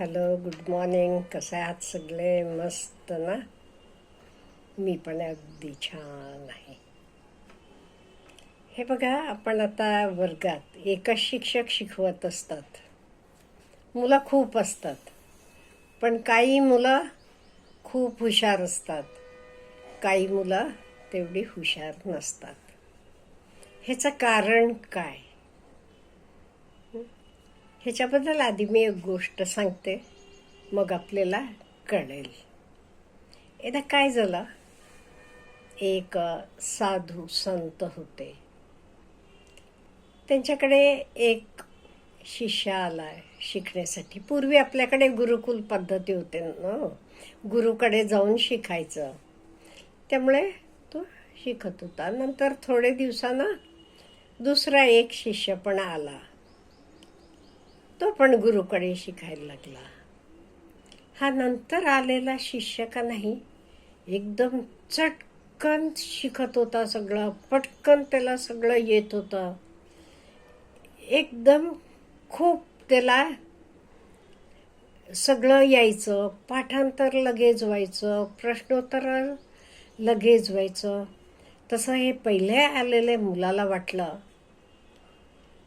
Hello good morning. कसं आहात सगळे? मस्त ना? मी पण अगदी छान आहे. हे बघा आपण आता वर्गात एकच शिक्षक शिकवत असतात. मुलं खूप असतात. पण काही मुलं खूप हुशार असतात. काही मुलं तेवढी हुशार नसतात. ह्याचं कारण काय? ह्याच्याबद्दल आधी मी एक गोष्ट सांगते. मग आपल्याला कळेल. एकदा काय झालं? एक साधू संत होते. त्यांच्याकडे एक शिष्य आला शिकण्यासाठी. पूर्वी आपल्याकडे गुरुकुल पद्धती होते ना. गुरुकडे जाऊन शिकायचं. त्यामुळे तो शिकत होता. नंतर थोडे दिवसानं दुसरा एक शिष्य पण आला. तो पण गुरुकडे शिकायला लागला. हा नंतर आलेला शिष्य का नाही एकदम चटकन शिकत होता सगळं पटकन त्याला सगळं येत होतं. एकदम खूप त्याला सगळं यायचं पाठांतर लगेच व्हायचं प्रश्नोत्तर लगेच व्हायचं. तसं हे पहिले आलेले मुलाला वाटलं.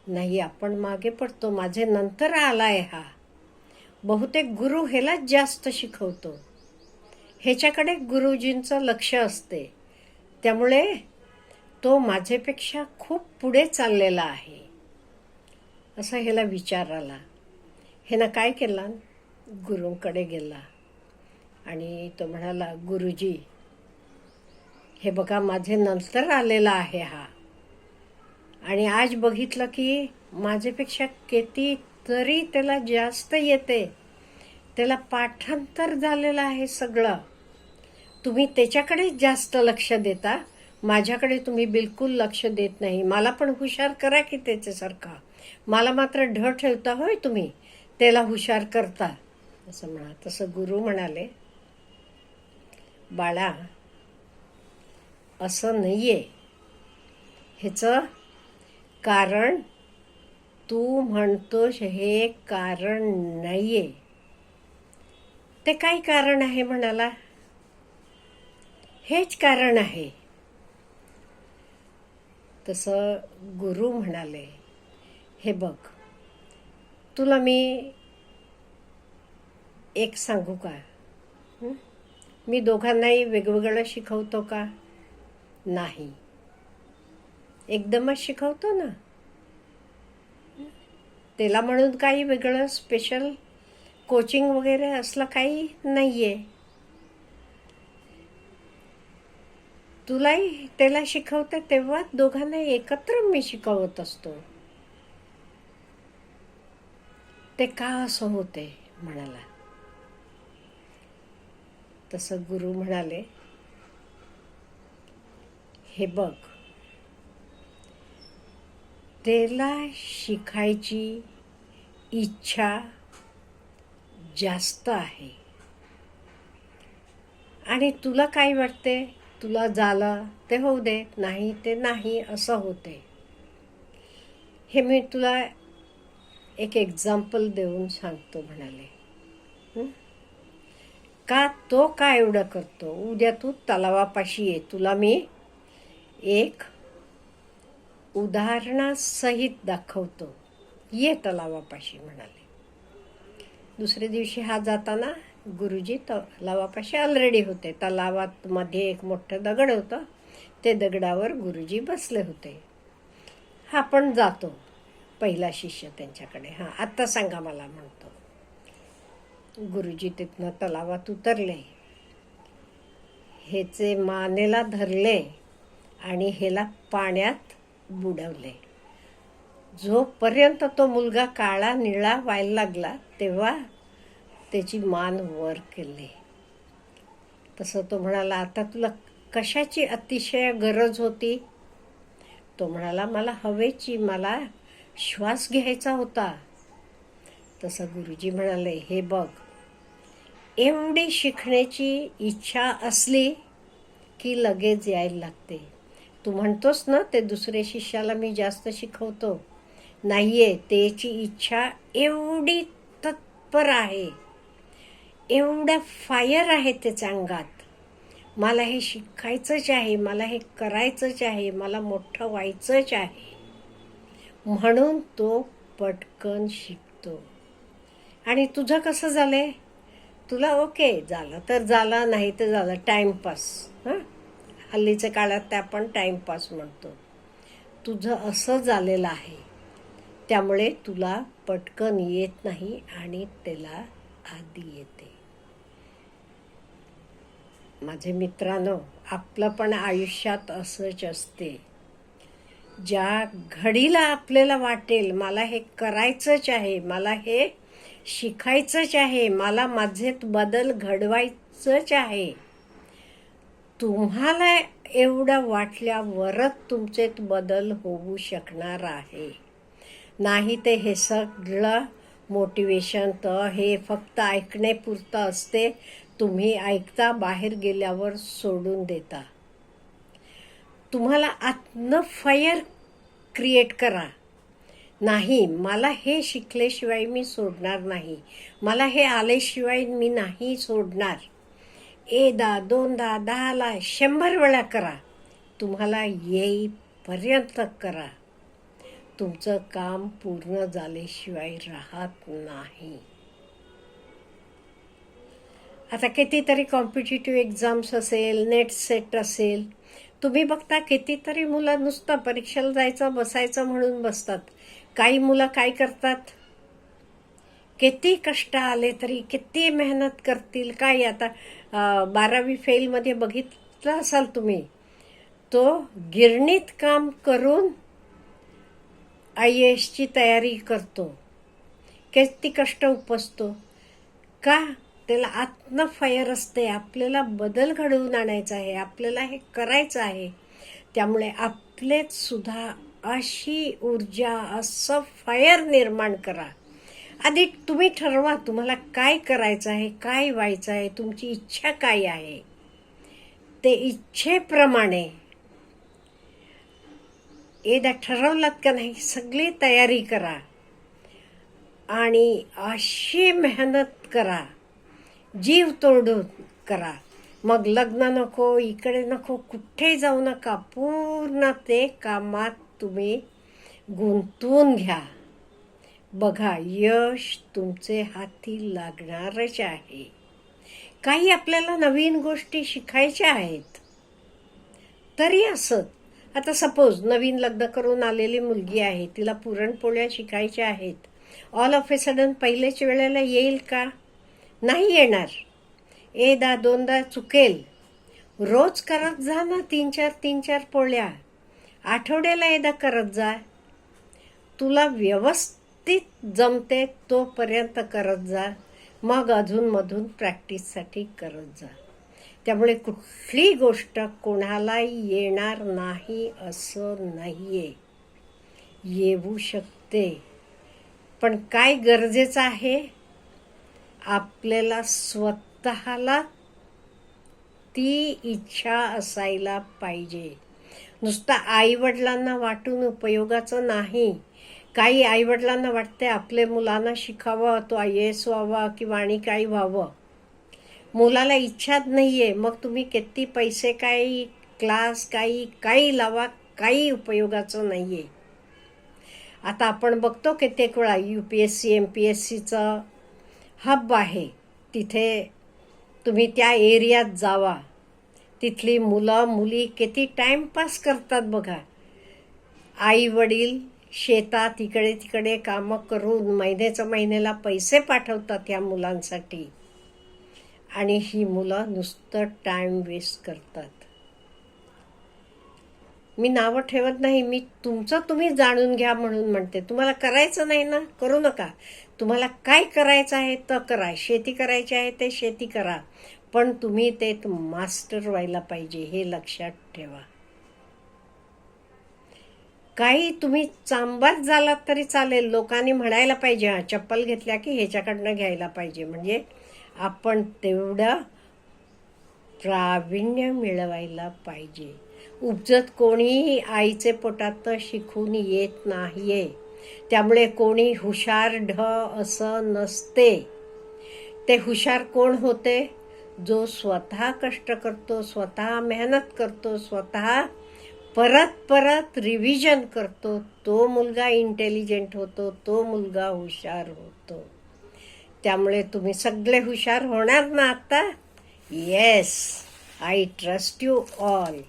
नाही आपण मागे पडतो. माझे नंतर आलाय हा. बहुतेक गुरु ह्यालाच जास्त शिकवतो. ह्याच्याकडे गुरुजींचं लक्ष असते. त्यामुळे तो माझ्यापेक्षा खूप पुढे चाललेला आहे. असं ह्याला विचार आला. ह्यानं काय केला? गुरुंकडे गेला. आणि तो म्हणाला गुरुजी हे बघा माझे नंतर आलेला आहे हा. आणि आज बघितलं की माझ्यापेक्षा किती तरी त्याला जास्त येते. त्याला पाठांतर झालेलं आहे सगळं. तुम्ही त्याच्याकडे जास्त लक्ष देता. माझ्याकडे तुम्ही बिलकुल लक्ष देत नाही. मला पण हुशार करा की त्याच्यासारखा. मला मात्र ढ ठेवता होय तुम्ही. त्याला हुशार करता. असं म्हणा. तसं गुरु म्हणाले बाळा असं नाहीये. ह्याचं कारण तू म्हणतोस हे कारण नाहीये. ते काय कारण आहे म्हणाला? हेच कारण आहे. तसं गुरु म्हणाले हे बघ तुला मी एक सांगू का? मी दोघांनाही वेगवेगळं शिकवतो का? नाही. एकदमच शिकवतो ना. त्याला म्हणून काही वेगळं स्पेशल कोचिंग वगैरे असलं काही नाहीये. तुलाही त्याला शिकवते तेव्हा दोघांना एकत्र मी शिकवत असतो. ते का असं होते म्हणाला. तसं गुरु म्हणाले हे बघ त्याला शिकायची इच्छा जास्त आहे. आणि तुला काय वाटते तुला झालं ते होऊ दे नाही ते नाही असं होते हे मी तुला एक एक्झाम्पल देऊन सांगतो म्हणाले. का तो का एवढं करतो? उद्या तू तलावापाशी ये. तुला मी एक उदाहरणासहित दाखवतो. ये तलावापाशी म्हणाले. दुसऱ्या दिवशी हा जाताना गुरुजी तलावापाशी ऑलरेडी होते. तलावात मध्ये एक मोठं दगड होतं. ते दगडावर गुरुजी बसले होते. हा पण जातो. पहिला शिष्य त्यांच्याकडे. हा आत्ता सांगा मला म्हणतो. गुरुजी तिथनं तलावात उतरले. हेचे मानेला धरले आणि ह्याला पाण्यात बुडवले. जोपर्यंत तो मुलगा काळा निळा व्हायला लागला तेव्हा त्याची मान वर केली. तसं तो म्हणाला आता तुला कशाची अतिशय गरज होती? तो म्हणाला मला हवेची मला श्वास घ्यायचा होता. तसं गुरुजी म्हणाले हे बघ एवढी शिकण्याची इच्छा असली की लगेच यायला लागते. तू म्हणतोस ना ते दुसऱ्या शिष्याला मी जास्त शिकवतो. नाहीये त्याची इच्छा एवढी तत्पर आहे. एवढं फायर आहे त्याच्या अंगात. मला हे शिकायचंच आहे मला हे करायचंच आहे मला मोठं व्हायचंच आहे. म्हणून तो पटकन शिकतो. आणि तुझं कसं झालं आहे तुला ओके झालं तर झालं नाही तर झालं टाईमपास हां? हल्लीच्या काळात ते आपण टाईमपास म्हणतो. तुझं असं झालेलं आहे. त्यामुळे तुला पटकन येत नाही आणि त्याला आधी येते. माझे मित्रांनो आपलं पण आयुष्यात असंच असते. ज्या घडीला आपल्याला वाटेल मला हे करायचंच आहे मला हे शिकायचंच आहे मला माझेत बदल घडवायचंच आहे. तुम्हाला एवढं वाटल्यावरच तुमचेत बदल होऊ शकणार आहे. नाही ते हे सगळं मोटिवेशन तर हे फक्त ऐकण्यापुरतं असते. तुम्ही ऐकता बाहेर गेल्यावर सोडून देता. तुम्हाला आत्म फायर क्रिएट करा. नाही मला हे शिकल्याशिवाय मी सोडणार नाही. मला हे आल्याशिवाय मी नाही सोडणार. एकदा दोनदा दहाला शंभर वेळा करा. तुम्हाला येईपर्यंत करा. तुमचं काम पूर्ण झाल्याशिवाय राहत नाही. आता कितीतरी कॉम्पिटेटिव्ह एक्झाम्स असेल नेट सेट असेल. तुम्ही बघता कितीतरी मुलं नुसतं परीक्षेला जायचं बसायचं म्हणून बसतात. काही मुलं काय करतात? किती कष्ट आले तरी किती मेहनत करतील काय आता बारावी फेलमध्ये बघितलं असाल तुम्ही तो गिरणीत काम करून आय एसची तयारी करतो. किती कष्ट उपसतो. का? त्याला आत्मफायर असते आपल्याला बदल घडवून आणायचा आहे आपल्याला हे करायचं आहे. त्यामुळे आपलेच सुद्धा अशी ऊर्जा असं फायर निर्माण करा. आधी तुम्ही ठरवा तुम्हाला काय करायचं आहे काय व्हायचं आहे तुमची इच्छा काय आहे. ते इच्छेप्रमाणे. एकदा ठरवलात का नाही सगळी तयारी करा. आणि अशी मेहनत करा. जीव तोडून करा. मग लग्न नको इकडे नको कुठे जाऊ नका. पूर्ण ते कामात तुम्ही गुंतवून घ्या. बघा यश तुमचे हाती लागणारच आहे. काही आपल्याला नवीन गोष्टी शिकायच्या आहेत. तरी असत. आता सपोज नवीन लग्न करून आलेली मुलगी आहे तिला पुरणपोळ्या शिकायच्या आहेत. ऑल ऑफ ए सडन पहिल्याच वेळेला येईल का? नाही येणार. एकदा दोनदा चुकेल. रोज करत जा ना तीन चार तीन चार पोळ्या. आठवड्याला एकदा करत जा. तुला व्यवस्थित जमते तोपर्यंत करत जा. मग अधूनमधून प्रॅक्टिससाठी करत जा. त्यामुळे कुठली गोष्ट कोणालाही येणार नाही असं नाही आहे येऊ शकते. पण काय गरजेचं आहे? आपल्याला स्वतःला ती इच्छा असायला पाहिजे. नुसतं आईवडिलांना वाटून उपयोगाचं नाही. काही आईवडिलांना वाटते आपले मुलांना शिकावं तो आय एस व्हावा किंवा आणि काही व्हावं. मुलाला इच्छाच नाही आहे मग तुम्ही किती पैसे काही क्लास काही काही लावा काही उपयोगाचं नाही आहे आता आपण बघतो कित्येक वेळा U P S C M P S सीचं हब आहे. तिथे तुम्ही त्या एरियात जावा. तिथली मुलं मुली किती टाईमपास करतात बघा. आई वडील शेतात इकडे तिकडे कामं करून महिन्याच्या महिन्याला पैसे पाठवतात या मुलांसाठी. आणि ही मुलं नुसतं टाईम वेस्ट करतात. मी नावं ठेवत नाही मी तुमचं तुम्ही जाणून घ्या म्हणून म्हणते. तुम्हाला करायचं नाही ना? करू नका. तुम्हाला काय करायचं आहे तर करा. शेती करायची आहे ते शेती करा. पण तुम्ही ते मास्टर व्हायला पाहिजे हे लक्षात ठेवा. काही तुम्ही चांबात झालात तरी चालेल. लोकांनी म्हणायला पाहिजे हा चप्पल घेतल्या की ह्याच्याकडनं घ्यायला पाहिजे. म्हणजे आपण तेवढं प्रावीण्य मिळवायला पाहिजे. उपजत कोणीही आईचे पोटात तर शिकून येत नाहीये. त्यामुळे कोणी हुशार ढ असं नसते. ते हुशार कोण होते? जो स्वतः कष्ट करतो स्वतः मेहनत करतो स्वतः परत परत रिव्हिजन करतो. तो मुलगा इंटेलिजंट होतो तो मुलगा हुशार होतो. त्यामुळे तुम्ही सगळे हुशार होणार ना आता? Yes I trust you all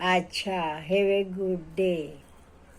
अच्छा हॅव ए गुड डे